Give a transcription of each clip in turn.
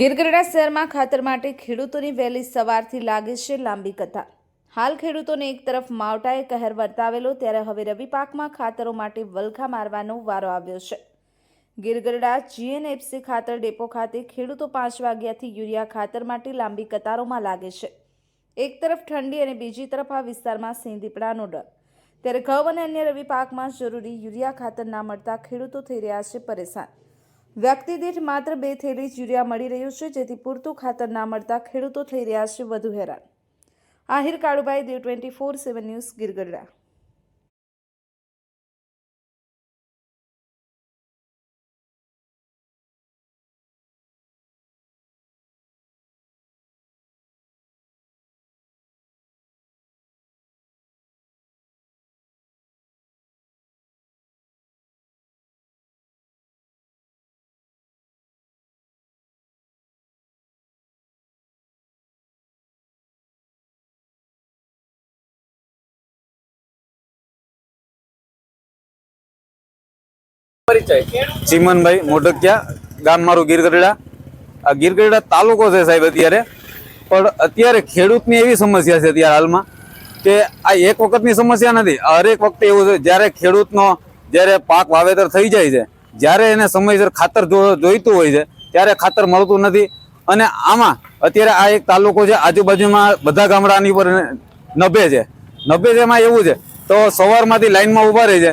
ગીરગઢડા શહેરમાં ખાતર માટે ખેડૂતોની વહેલી સવારથી લાગે છે લાંબી કથા હાલ ખેડૂતોને એક તરફ માવટાએ કહેર વર્તાવેલો, ત્યારે હવે રવિ પાકમાં ખાતરો માટે વલખા મારવાનો વારો આવ્યો છે. ગીરગઢડા જીએનએફસી ખાતર ડેપો ખાતે ખેડૂતો પાંચ વાગ્યાથી યુરિયા ખાતર માટે લાંબી કતારોમાં લાગે છે. એક તરફ ઠંડી અને બીજી તરફ આ વિસ્તારમાં સિંહ દીપડાનો ડર. ત્યારે ઘઉં અને અન્ય રવિ પાકમાં જરૂરી યુરિયા ખાતર ના મળતા ખેડૂતો થઈ રહ્યા છે પરેશાન. વ્યક્તિ દીઠ માત્ર બે થેલી યુરિયા મળી રહ્યું છે, જેથી પૂરતું ખાતર ના મળતા ખેડૂતો થઈ રહ્યા છે વધુ હેરાન. Ahir Kalubhai Dev twenty four seven news Girgadhada. પરિચય? ચીમનભાઈ મોઢકિયા, ગામ મારું ગીરગઢડા. આ ગીરગઢડા તાલુકો છે સાહેબ અત્યારે. પણ અત્યારે ખેડૂતની એવી સમસ્યા છે અત્યારે હાલમાં કે આ એક વખતની સમસ્યા નથી હરેક વખતે એવું છે, જ્યારે ખેડૂતનો જ્યારે પાક વાવેતર થઈ જાય છે, જ્યારે એને સમયસર ખાતર જોઈતું હોય છે, ત્યારે ખાતર મળતું નથી. અને આમાં અત્યારે આ એક તાલુકો છે, આજુબાજુમાં બધા ગામડાની ઉપર નભે છે નભે છે. એમાં એવું છે, તો સવારમાંથી લાઈનમાં ઊભા રહી છે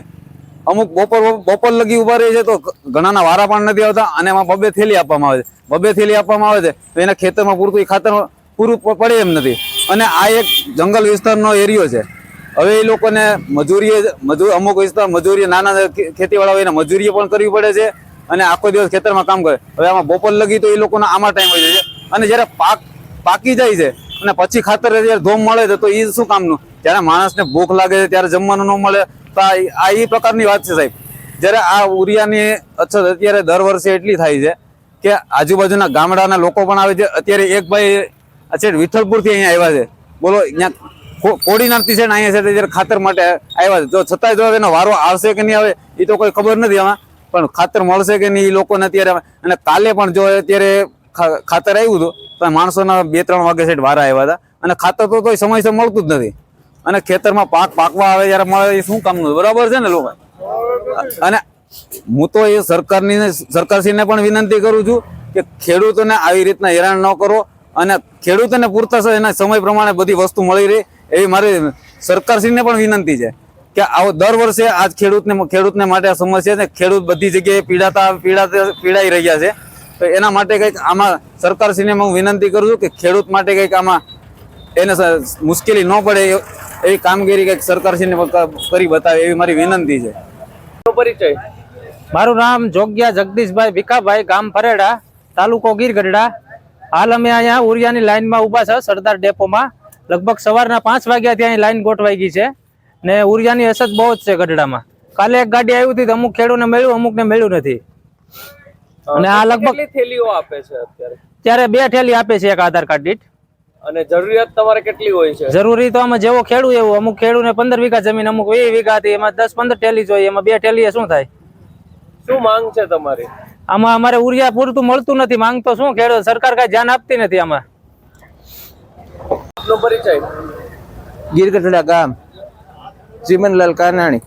અમુક બપોર બપોર લગી ઊભા રહે છે તો ઘણાના વારા પણ નથી આવતા અને એમાં બબે થેલી આપવામાં આવે છે. બબે થેલી આપવામાં આવે છે તો એના ખેતરમાં પૂરતું ખાતર પૂરું પડે એમ નથી. અને આ એક જંગલ વિસ્તારનો એરિયો છે. હવે એ લોકોને મજૂરીએ મજૂર અમુક વિસ્તાર મજૂરી નાના ખેતીવાળા હોય એને મજૂરીએ પણ કરવી પડે છે અને આખો દિવસ ખેતરમાં કામ કરે. હવે આમાં બપોર લગી તો એ લોકોનો આમાં ટાઈમ હોય છે. અને જ્યારે પાક પાકી જાય છે અને પછી ખાતર જ્યારે ધોમ મળે છે તો એ શું કામનું? જ્યારે માણસને ભૂખ લાગે છે, ત્યારે જમવાનું ન મળે તો આ એ પ્રકારની વાત છે સાહેબ. જ્યારે આ ઉરિયાની અછત અત્યારે દર વર્ષે એટલી થાય છે કે આજુબાજુના ગામડાના લોકો પણ આવે છે. અત્યારે એક ભાઈ છે વિઠ્ઠલપુરથી અહીંયા આવ્યા છે. બોલો, અહીંયા કોડીનારથી છે ને અહીંયા છે જ્યારે ખાતર માટે આવ્યા છે. જો છતાંય જો એનો વારો આવશે કે નહીં આવે, એ તો કોઈ ખબર નથી આમાં. પણ ખાતર મળશે કે નહીં એ લોકોને અત્યારે અને કાલે પણ જો અત્યારે ખાતર આવ્યું હતું, તો માણસોના બે ત્રણ વાગે સેટ વારા આવ્યા હતા. અને ખાતર તો કોઈ સમયસર મળતું જ નથી. અને ખેતરમાં પાક પાકવા આવે ત્યારે મળે એ શું કામનું બરાબર છે ને લોકો અને હું તો એ સરકારની સરકારશ્રીને પણ વિનંતી કરું છું કે ખેડૂતોને આવી રીતના હેરાન ન કરો અને ખેડૂતોને પૂરતા એના સમય પ્રમાણે બધી વસ્તુ મળી રહે એવી મારી સરકારશ્રીને પણ વિનંતી છે કે આવો દર વર્ષે આજ ખેડૂતને ખેડૂતને માટે આ સમસ્યા છે. ખેડૂત બધી જગ્યાએ પીડાતા પીડાતા પીડાઈ રહ્યા છે. તો એના માટે કંઈક આમાં સરકારશ્રીને હું વિનંતી કરું છું કે ખેડૂત માટે કંઈક આમાં એને મુશ્કેલી ન પડે એવી કામગીરી કંઈક સરકારશ્રીને કરી બતાવે એવી મારી વિનંતી છે. પરિચય. મારું નામ જોગ્યા જગદીશભાઈ ભીખાભાઈ ગામ ફરેડા તાલુકો ગીરગઢડા. હાલ અમે અહીંયા ઉરિયાની લાઇનમાં ઊભા છે સરદાર ડેપોમાં. લગભગ સવારના પાંચ વાગ્યા ત્યાં લાઇન ગોઠવાઈ ગઈ છે ને ઉરિયાની અસર બહુ જ છે ગઢડામાં. કાલે એક ગાડી આવી હતી તો અમુક ખેડૂને મળ્યું અમુકને મળ્યું નથી. અને આ લગભગ થેલીઓ આપે છે અત્યારે? ત્યારે બે થેલી આપે છે એક આધાર કાર્ડ દીઠ. અને જરૂરિયાત તમારે કેટલી હોય છે? જરૂરી તો આમાં જેવો ખેડૂ એવું અમુક ખેડૂને પંદર વીઘા જમીન અમુક વીસ વીઘા હતી એમાં દસ પંદર ટેલી જોઈએ એમાં બે ઠેલી શું થાય? શું માંગ છે તમારી? આમાં અમારે ઉરિયા પૂરતું મળતું નથી માંગ તો શું ખેડૂત સરકાર કઈ ધ્યાન આપતી નથી આમાં? આપનો પરિચય. ગીરગઢડા ગામ ચીમનલાલ કાનાણી.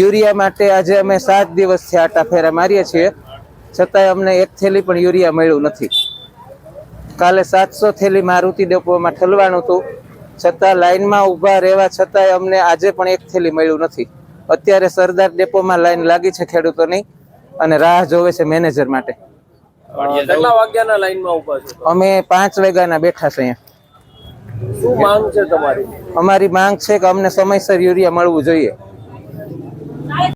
યુરિયા માટે આજે અમે સાત દિવસથી આટા ફેરા મારીએ છીએ. છતાંય અમને એક થેલી પણ યુરિયા મળ્યું નથી. કાલે સાતસો થેલી મારુતિ ડેપોમાં ઠલવાનું હતું. છતાં લાઇનમાં ઊભા રહેવા છતાંય અમને આજે પણ એક થેલી મળ્યું નથી. અત્યારે સરદાર ડેપોમાં લાઈન લાગી છે ખેડૂતોની અને રાહ જોવે છે મેનેજર માટે? અમે પાંચ વાગ્યાના બેઠા છે અહીંયા. શું માંગ છે તમારી? અમારી માંગ છે કે અમને સમયસર યુરિયા મળવું જોઈએ.